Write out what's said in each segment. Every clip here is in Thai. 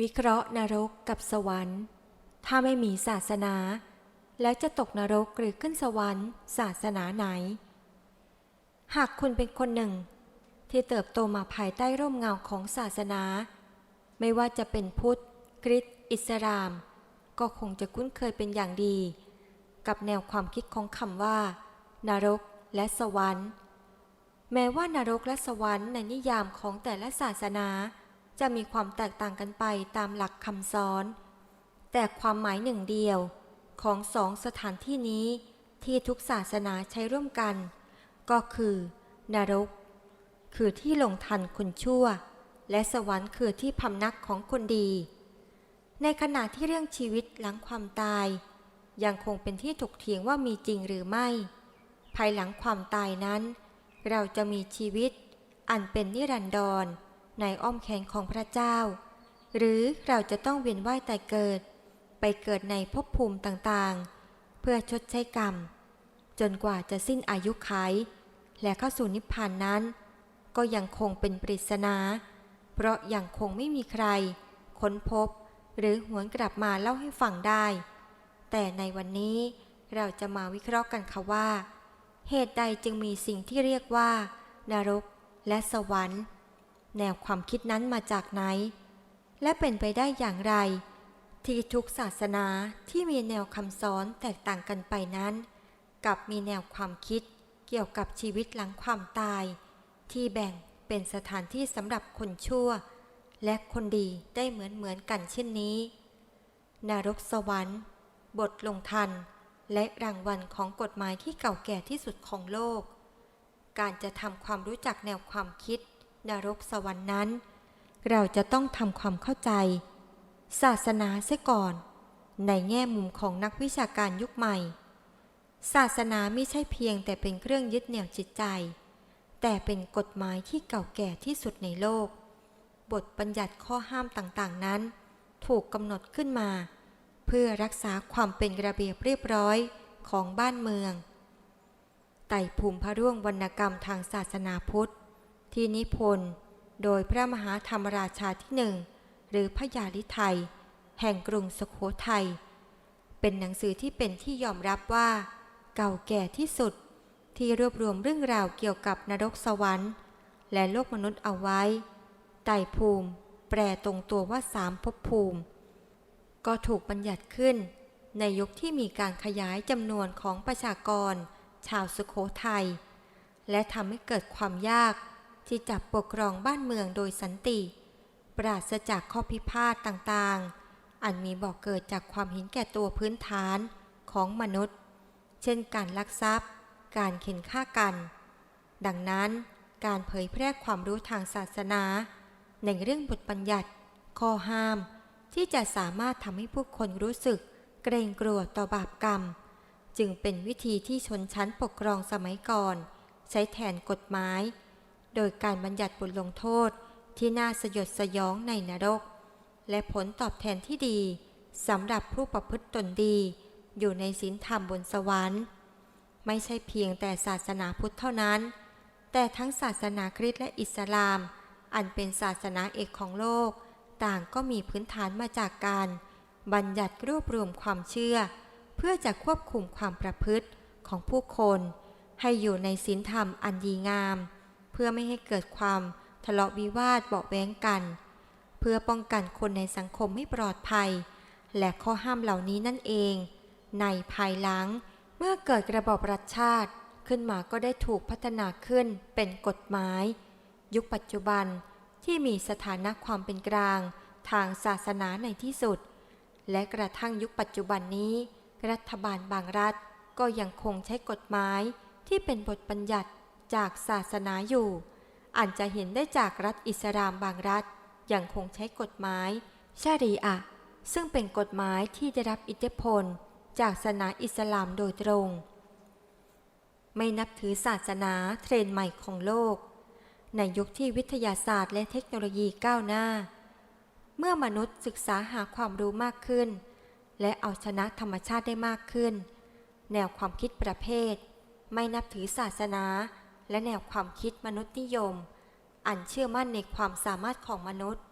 วิเคราะห์นรกกับสวรรค์ ถ้าไม่มีศาสนา แล้วจะตกนรกหรือขึ้นสวรรค์ ศาสนาไหน หากคุณเป็นคนหนึ่ง ที่เติบโตมาภายใต้ร่มเงาของศาสนา ไม่ว่าจะเป็นพุทธคริสต์อิสลาม ก็คงจะคุ้นเคยเป็นอย่างดี กับแนวความคิดของคำว่า นรกและสวรรค์ แม้ว่านรกและสวรรค์ในนิยามของแต่ละศาสนา จะมีความแตกต่างกันไปตามหลักคำสอน แต่ความหมายหนึ่งเดียวของสองสถานที่นี้ที่ทุกศาสนาใช้ร่วมกัน ก็คือ นรก คือที่ลงทันคนชั่ว และสวรรค์คือที่พำนักของคนดี ในขณะที่เรื่องชีวิตหลังความตาย ยังคงเป็นที่ถกเถียงว่ามีจริงหรือไม่ ภายหลังความตายนั้น เราจะมีชีวิต อันเป็นนิรันดร ในอ้อมแขนของพระเจ้า หรือเราจะต้องเวียนว่ายแต่เกิด ไปเกิดในภพภูมิต่างๆ เพื่อชดใช้กรรม จนกว่าจะสิ้นอายุขัยและเข้าสู่นิพพานนั้น ก็ยังคงเป็นปริศนา เพราะยังคงไม่มีใคร ค้นพบหรือหวนกลับมาเล่าให้ฟังได้ แต่ในวันนี้เราจะมาวิเคราะห์กันค่ะว่า เหตุใดจึงมีสิ่งที่เรียกว่า นรกและสวรรค์ แนวความคิดนั้นมาจากไหน และเป็นไปได้อย่างไร ที่ทุกศาสนาที่มีแนวคำสอนแตกต่างกันไปนั้น กับมีแนวความคิดเกี่ยวกับชีวิตหลังความตาย ที่แบ่งเป็นสถานที่สำหรับคนชั่ว และคนดีได้เหมือนเหมือนๆกันเช่นนี้ นรกสวรรค์ บทลงทัน และรางวัลของกฎหมายที่เก่าแก่ที่สุดของโลก การจะทำความรู้จักแนวความคิด นรกสวรรค์นั้น เราจะต้องทำความเข้าใจ ศาสนาเสียก่อน ในแง่มุมของนักวิชาการยุคใหม่ ศาสนาไม่ใช่เพียงแต่เป็นเครื่องยึดเหนี่ยวจิตใจ แต่เป็นกฎหมายที่เก่าแก่ที่สุดในโลก บทบัญญัติข้อห้ามต่างๆนั้น ถูกกำหนดขึ้นมา เพื่อรักษาความเป็นระเบียบเรียบร้อยของบ้านเมืองไต่ภูมิพระร่วงวรรณกรรมทางศาสนาพุทธ ที่นิพนธ์โดยพระมหาธรรมราชาที่หนึ่งหรือพระยาลิไทย แห่งกรุงสุโขทัย เป็นหนังสือที่เป็นที่ยอมรับว่า เก่าแก่ที่สุด ที่รวบรวมเรื่องราวเกี่ยวกับนรกสวรรค์ และโลกมนุษย์เอาไว้ ไต่ภูมิ แปลตรงตัวว่าสามภพภูมิ ก็ถูกบัญญัติขึ้น ในยุคที่มีการขยายจำนวนของประชากร ชาวสุโขทัย และทำให้เกิดความยาก ที่จะปกครองบ้านเมืองโดยสันติ ปราศจากข้อพิพาทต่างๆ อันมีบอกเกิดจากความเห็นแก่ตัวพื้นฐานของมนุษย์ เช่นการลักทรัพย์ การเข็นฆ่ากัน ดังนั้นการเผยแพร่ความรู้ทางศาสนา ในเรื่องบทบัญญัติ ข้อห้าม ที่จะสามารถทำให้ผู้คนรู้สึก เกรงกลัวต่อบาปกรรม จึงเป็นวิธีที่ชนชั้นปกครองสมัยก่อน ใช้แทนกฎหมาย โดยการบัญญัติบทลงโทษที่น่าสยดสยองในนรก และผลตอบแทนที่ดีสำหรับผู้ประพฤติตนดี อยู่ในศีลธรรมบนสวรรค์ ไม่ใช่เพียงแต่ศาสนาพุทธเท่านั้น แต่ทั้งศาสนาคริสต์และอิสลาม อันเป็นศาสนาเอกของโลก ต่างก็มีพื้นฐานมาจากการ บัญญัติรวบรวมความเชื่อ เพื่อจะควบคุมความประพฤติของผู้คน ให้อยู่ในศีลธรรมอันดีงาม พื่อไม่ให้เกิดความทะเลาะวิวาทเบาแว้งกัน เพื่อป้องกันคนในสังคมให้ปลอดภัย และข้อห้ามเหล่านี้นั่นเอง ในภายหลังเมื่อเกิดระบอบรัฐชาติขึ้นมาก็ได้ถูกพัฒนาขึ้นเป็นกฎหมาย ยุคปัจจุบันที่มีสถานะความเป็นกลาง ทางศาสนาในที่สุด และกระทั่งยุคปัจจุบันนี้ รัฐบาลบางรัฐก็ยังคงใช้กฎหมายที่เป็นบทบัญญัติ จากศาสนาอยู่อันจะเห็นได้จากรัฐอิสลามบางรัฐยังคงใช้กฎหมายชารีอะห์ซึ่งเป็นกฎหมายที่ได้รับอิทธิพล จากศาสนาอิสลามโดยตรง ไม่นับถือศาสนาเทรนใหม่ของโลก ในยุคที่วิทยาศาสตร์และเทคโนโลยีก้าวหน้า เมื่อมนุษย์ศึกษาหาความรู้มากขึ้น และเอาชนะธรรมชาติได้มากขึ้น แนวความคิดประเภท ไม่นับถือศาสนา และแนวความคิดมนุษย์นิยม อันเชื่อมั่นในความสามารถของมนุษย์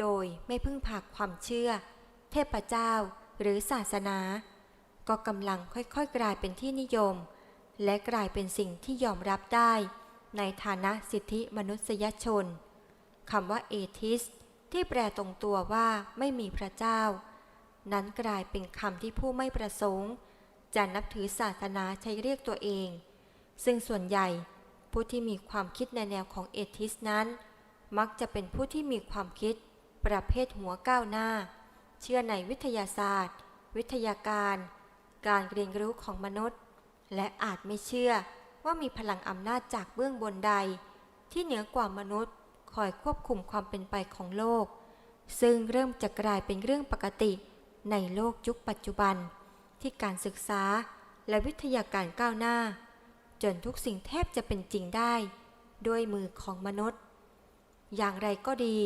โดยไม่พึ่งพาความเชื่อ เทพเจ้าหรือศาสนา ก็กำลังค่อยๆ กลายเป็นที่นิยม และกลายเป็นสิ่งที่ยอมรับได้ ในฐานะสิทธิมนุษยชนคำว่าเอทิสที่แปลตรงตัวว่าไม่มีพระเจ้า นั้นกลายเป็นคำที่ผู้ไม่ประสงค์ จะนับถือศาสนาใช้เรียกตัวเอง ซึ่งส่วนใหญ่ ผู้ที่มีความคิดในแนวของเอทิสนั้น มักจะเป็นผู้ที่มีความคิด ประเภทหัวก้าวหน้า เชื่อในวิทยาศาสตร์ วิทยาการ การเรียนรู้ของมนุษย์ และอาจไม่เชื่อว่ามีพลังอำนาจจากเบื้องบนใด ที่เหนือกว่ามนุษย์ คอยควบคุมความเป็นไปของโลก ซึ่งเริ่มจะกลายเป็นเรื่องปกติในโลกยุคปัจจุบัน ที่การศึกษาและวิทยาการก้าวหน้า จนทุกสิ่งแทบจะเป็นจริงได้ ด้วยมือของมนุษย์ อย่างไรก็ดี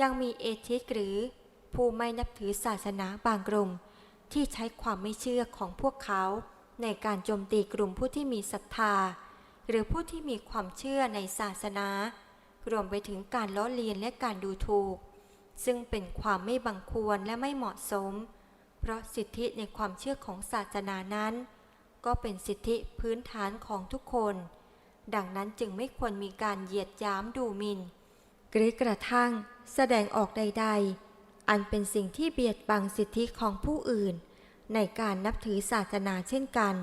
ยังมีเอทิสหรือผู้ไม่นับถือศาสนาบางกลุ่ม ที่ใช้ความไม่เชื่อของพวกเขา ในการโจมตีกลุ่มผู้ที่มีศรัทธา หรือผู้ที่มีความเชื่อในศาสนา รวมไปถึงการล้อเลียนและการดูถูก ซึ่งเป็นความไม่บังควรและไม่เหมาะสม เพราะสิทธิในความเชื่อของศาสนานั้น ก็เป็นสิทธิพื้นฐานของทุกคน ดังนั้นจึงไม่ควรมีการเหยียดยามดูหมิน่นหรือกระทั่งแสดงออกใด ๆ อันเป็นสิ่งที่เบียดบังสิทธิของผู้อื่น ในการนับถือศาสนาเช่นกัน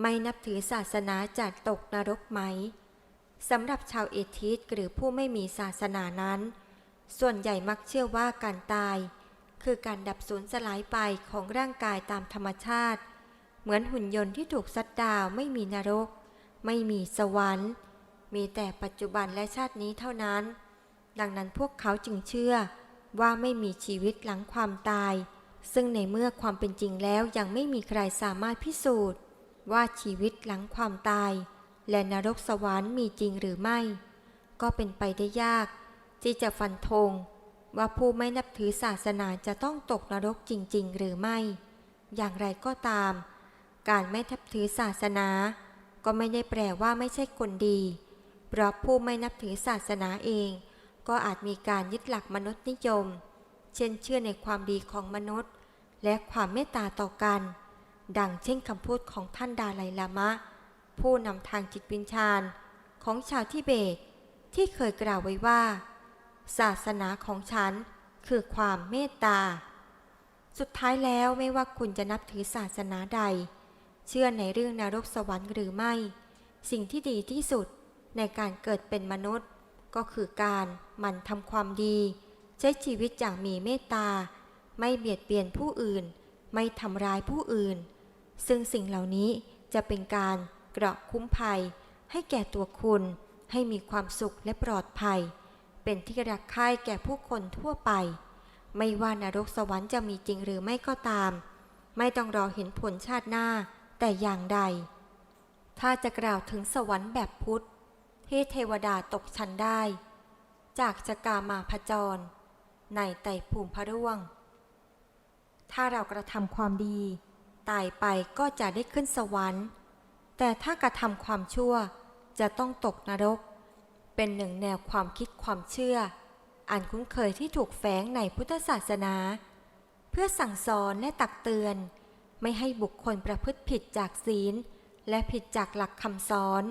ไม่นับถือศาสนาจะตกนรกไหมสำหรับชาวเอทิสหรือผู้ไม่มีศาสนานั้น ส่วนใหญ่มักเชื่อว่าการตาย คือการดับสูญสลายไปของร่างกายตามธรรมชาติ เหมือนหุ่นยนต์ที่ถูกซัดดาวไม่มีนรก ไม่มีสวรรค์ มีแต่ปัจจุบันและชาตินี้เท่านั้น ดังนั้นพวกเขาจึงเชื่อว่าไม่มีชีวิตหลังความตาย ซึ่งในเมื่อความเป็นจริงแล้วยังไม่มีใครสามารถพิสูจน์ ว่าชีวิตหลังความตาย และนรกสวรรค์มีจริงหรือไม่ ก็เป็นไปได้ยาก ที่จะฟันธงว่าผู้ไม่นับถือศาสนาจะต้องตกนรกจริง ๆ หรือไม่ อย่างไรก็ตาม การไม่นับถือศาสนา ก็ไม่ได้แปลว่าไม่ใช่คนดี เพราะผู้ไม่นับถือศาสนาเอง ก็อาจมีการยึดหลักมนุษย์นิยม เช่นเชื่อในความดีของมนุษย์ และความเมตตาต่อกัน ดังเช่นคำพูดของท่านดาไลลามะ ผู้นำทางจิตวิญญาณของชาวทิเบต ที่เคยกล่าวไว้ว่า ศาสนาของฉันคือความเมตตา สุดท้ายแล้วไม่ว่าคุณจะนับถือศาสนาใด เชื่อในเรื่องนรกสวรรค์หรือไม่ สิ่งที่ดีที่สุดในการเกิดเป็นมนุษย์ ก็คือการหมั่นทำความดี ใช้ชีวิตอย่างมีเมตตา ไม่เบียดเบียนผู้อื่น ไม่ทำร้ายผู้อื่น ซึ่งสิ่งเหล่านี้จะเป็นการเกราะคุ้มภัย ให้แก่ตัวคุณให้มีความสุขและปลอดภัย เป็นที่รักใคร่แก่ผู้คนทั่วไป ไม่ว่านรกสวรรค์จะมีจริงหรือไม่ก็ตาม ไม่ต้องรอเห็นผลชาติหน้า แต่อย่างใด ถ้าจะกล่าวถึงสวรรค์แบบพุทธ ที่เทวดาตกชั้นได้ จากจกามาพจร ในไต่ภูมิพระร่วง ถ้าเรากระทำความดี ตายไปก็จะได้ขึ้นสวรรค์ แต่ถ้ากระทำความชั่วจะต้องตกนรก เป็นหนึ่งแนวความคิดความเชื่อ อันคุ้นเคยที่ถูกแฝงในพุทธศาสนา เพื่อสั่งสอนและตักเตือน ไม่ให้บุคคลประพฤติผิดจากศีล และผิดจากหลักคำสอน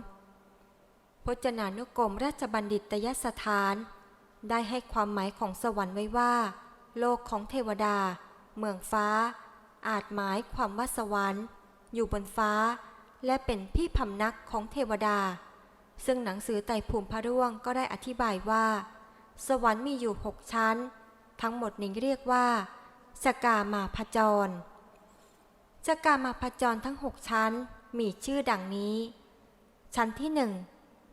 พจนานุกรมราชบัณฑิตยสถาน ได้ให้ความหมายของสวรรค์ไว้ว่า โลกของเทวดา เมืองฟ้า อาจหมายความว่าสวรรค์ อยู่บนฟ้า และเป็นพี่พำนักของเทวดา ซึ่งหนังสือไต่ภูมิพระร่วงก็ได้อธิบายว่า สวรรค์มีอยู่หกชั้น ทั้งหมดนี้เรียกว่าสกามาพจร สกามาพจรทั้งหกชั้นมีชื่อดังนี้ ชั้นที่หนึ่ง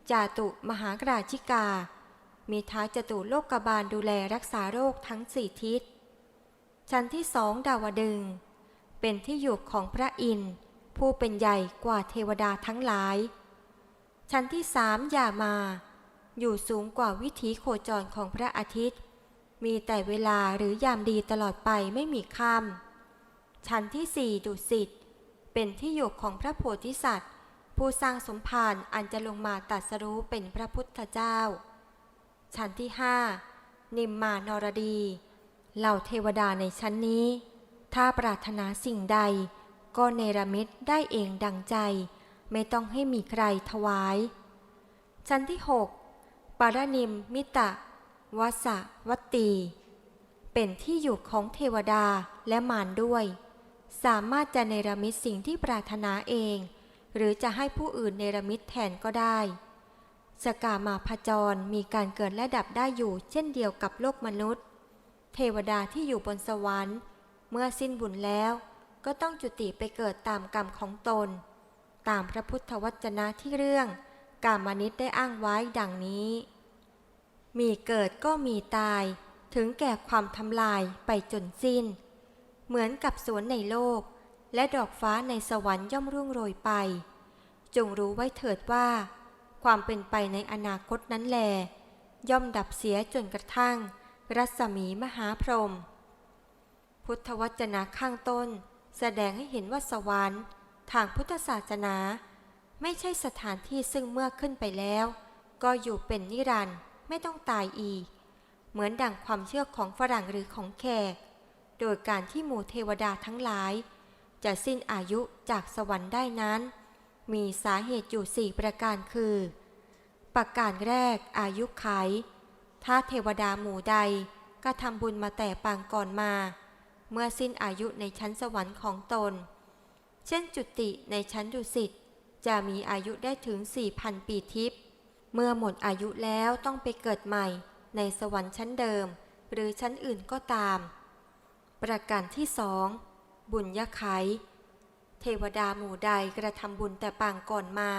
จาตุมหากราชิกา มีท้ายจตุโลกบาลดูแลรักษาโรคทั้งสี่ทิศ ชั้นที่สองดาวดึง เป็นที่อยู่ของพระอินทร์ผู้เป็นใหญ่กว่าเทวดาทั้งหลาย ชั้นที่สามยามา อยู่สูงกว่าวิถีโคจรของพระอาทิตย์ มีแต่เวลาหรือยามดีตลอดไปไม่มีค่ำ ชั้นที่สี่ดุสิตเป็นที่อยู่ของพระโพธิสัตว์ ผู้สร้างสมภารอันจะลงมาตรัสรู้เป็นพระพุทธเจ้า ชั้นที่ห้านิมมานรดี เหล่าเทวดาในชั้นนี้ ถ้าปรารถนาสิ่งใด ก็เนรมิตได้เองดังใจ ไม่ต้องให้มีใครถวาย ชั้นที่6ปารนิมมิตะวัสะวัตตีเป็นที่อยู่ของเทวดาและมารด้วย สามารถจะเนรมิตสิ่งที่ปรารถนาเอง หรือจะให้ผู้อื่นเนรมิตแทนก็ได้ สกามาพจรมีการเกิดและดับได้อยู่เช่นเดียวกับโลกมนุษย์ เทวดาที่อยู่บนสวรรค์ เมื่อสิ้นบุญแล้ว ก็ต้องจุติไปเกิดตามกรรมของตน ตามพระพุทธวจนะที่เรื่อง กามนิตได้อ้างไว้ดังนี้ มีเกิดก็มีตาย ถึงแก่ความทำลายไปจนสิ้น เหมือนกับสวนในโลก และดอกฟ้าในสวรรค์ย่อมร่วงโรยไป จงรู้ไว้เถิดว่า ความเป็นไปในอนาคตนั้นแล ย่อมดับเสียจนกระทั่ง รัศมีมหาพรหมพุทธวจนะข้างต้น แสดงให้เห็นว่าสวรรค์ ทางพุทธศาสนา ไม่ใช่สถานที่ซึ่งเมื่อขึ้นไปแล้ว ก็อยู่เป็นนิรันดร์ไม่ต้องตายอีก เหมือนดังความเชื่อของฝรั่งหรือของแขก โดยการที่หมู่เทวดาทั้งหลาย จะสิ้นอายุจากสวรรค์ได้นั้น มีสาเหตุอยู่สี่ประการคือ ประการแรกอายุไข ถ้าเทวดาหมู่ใดก็ทำบุญมาแต่ปางก่อนมา เมื่อสิ้นอายุในชั้นสวรรค์ของตน เช่นจุติในชั้นดุสิตจะมีอายุได้ถึง 4,000 ปีทิพย์ เมื่อหมดอายุแล้วต้องไปเกิดใหม่ในสวรรค์ชั้นเดิม หรือชั้นอื่นก็ตาม ประการที่สองบุญยไขเทวดาหมู่ใดกระทำบุญแต่ปางก่อนมา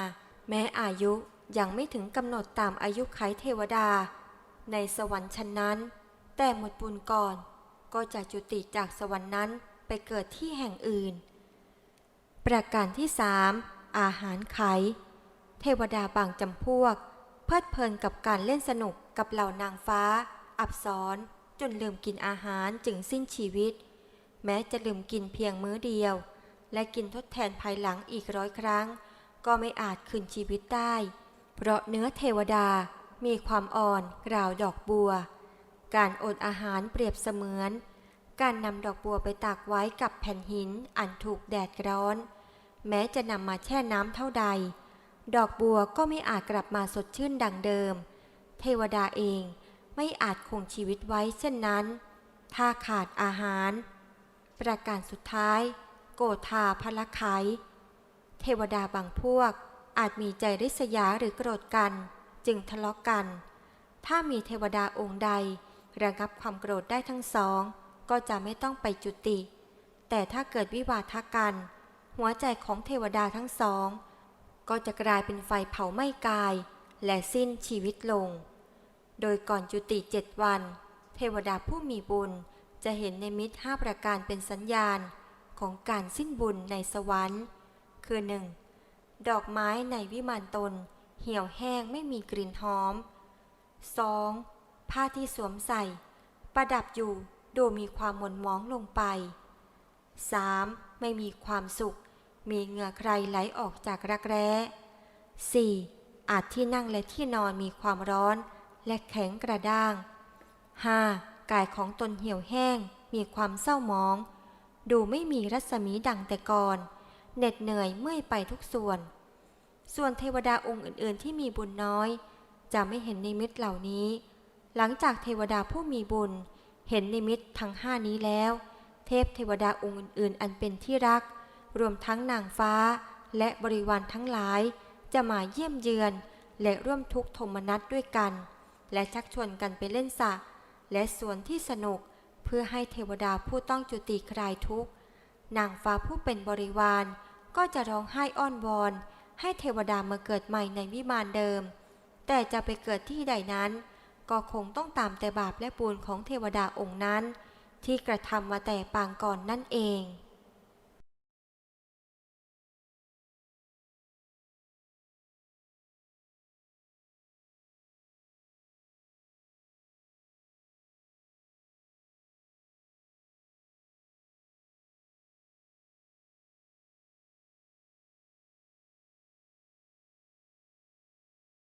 แม้อายุยังไม่ถึงกำหนดตามอายุไขเทวดา ในสวรรค์ชั้นนั้น แต่หมดบุญก่อน ก็จะจุติจากสวรรค์นั้นไปเกิดที่แห่งอื่น ประการที่สามอาหารไข เทวดาบางจำพวก เพลิดเพลินกับการเล่นสนุกกับเหล่านางฟ้า อับสร จนลืมกินอาหารจึงสิ้นชีวิต แม้จะลืมกินเพียงมื้อเดียว และกินทดแทนภายหลังอีกร้อยครั้ง ก็ไม่อาจคืนชีวิตได้ เพราะเนื้อเทวดามีความอ่อนราวดอกบัว การอดอาหารเปรียบเสมือน การนำดอกบัวไปตากไว้กับแผ่นหินอันถูกแดดร้อน แม้จะนำมาแช่น้ำเท่าใด ดอกบัวก็ไม่อาจกลับมาสดชื่นดังเดิม เทวดาเอง ไม่อาจคงชีวิตไว้เช่นนั้น ถ้าขาดอาหาร ประการสุดท้าย โกธาพละไขเทวดาบางพวกอาจมีใจริษยาหรือโกรธกัน จึงทะเลาะกกัน ถ้ามีเทวดาองค์ใดระงับความโกรธได้ทั้งสอง ก็จะไม่ต้องไปจุติ แต่ถ้าเกิดวิวาทกัน หัวใจของเทวดาทั้งสอง ก็จะกลายเป็นไฟเผาไหม้กาย และสิ้นชีวิตลง โดยก่อนจุติเจ็ดวัน เทวดาผู้มีบุญจะเห็นในมิตรห้าประการเป็นสัญญาณของการสิ้นบุญในสวรรค์ คือหนึ่งดอกไม้ในวิมานตน เหี่ยวแห้งไม่มีกลิ่นหอม 2. ผ้าที่สวมใส่ ประดับอยู่ดูมีความหม่นมองลงไป 3. ไม่มีความสุข มีเหงื่อใครไหลออกจากรักแร้ 4. อาจที่นั่งและที่นอนมีความร้อน และแข็งกระด้าง 5. กายของตนเหี่ยวแห้ง มีความเศร้าหมอง ดูไม่มีรัศมีดังแต่ก่อนเหน็ดเหนื่อยเมื่อยไปทุกส่วน ส่วนเทวดาองค์อื่น ๆ ที่มีบุญน้อย จะไม่เห็นนิมิตเหล่านี้ หลังจากเทวดาผู้มีบุญ เห็นนิมิตทั้งห้านี้แล้ว เทพเทวดาองค์อื่น ๆ อันเป็นที่รัก รวมทั้งนางฟ้า และบริวารทั้งหลาย จะมาเยี่ยมเยือน และร่วมทุกข์ทมนัสด้วยกัน และชักชวนกันไปเล่นสระและสวนที่สนุก เพื่อให้เทวดาผู้ต้องจุติคลายทุกข์นางฟ้าผู้เป็นบริวารก็จะร้องไห้อ้อนวอน ให้เทวดามาเกิดใหม่ในวิมานเดิม แต่จะไปเกิดที่ใดนั้น ก็คงต้องตามแต่บาปและปูนของเทวดาองค์นั้น ที่กระทำมาแต่ปางก่อนนั่นเอง